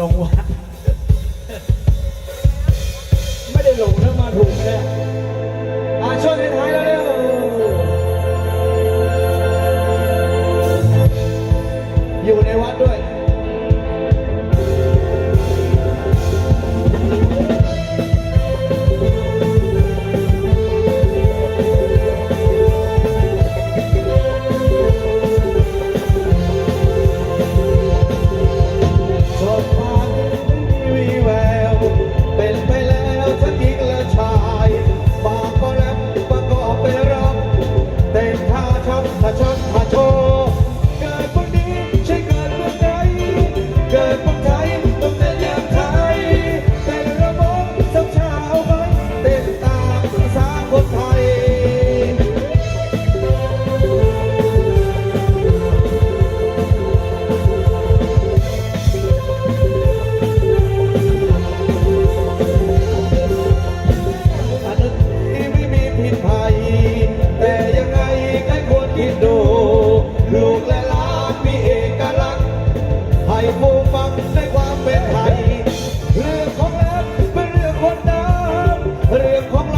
ลงวะไม่ได้ลงนะมาถูกเลยมาช่วงท้ายแล้วเร็วอยู่ในวัดด้วย 血红。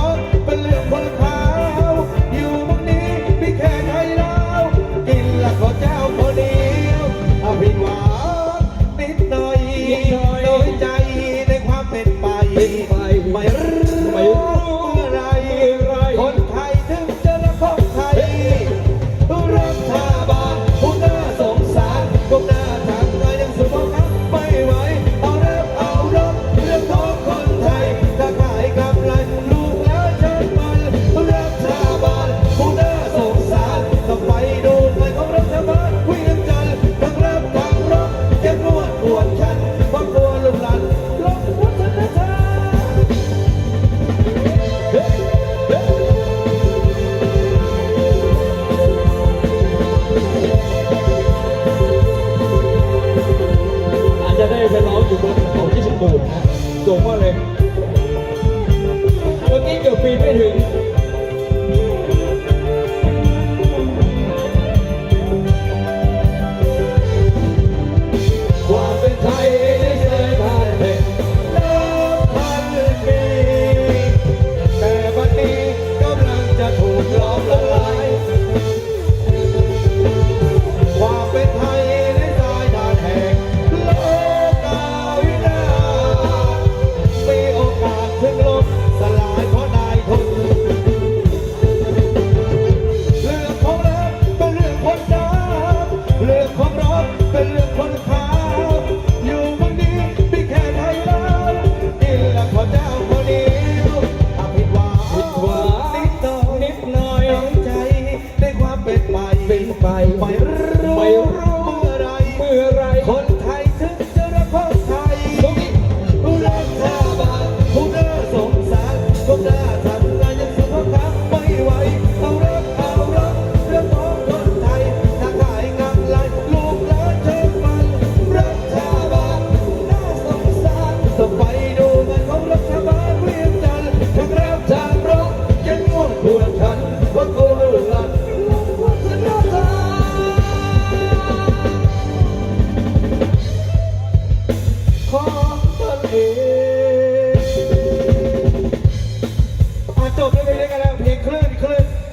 ูงมากเลยเมื่อกี้เกือบปีไม่ถึง companheiro ของตนเอง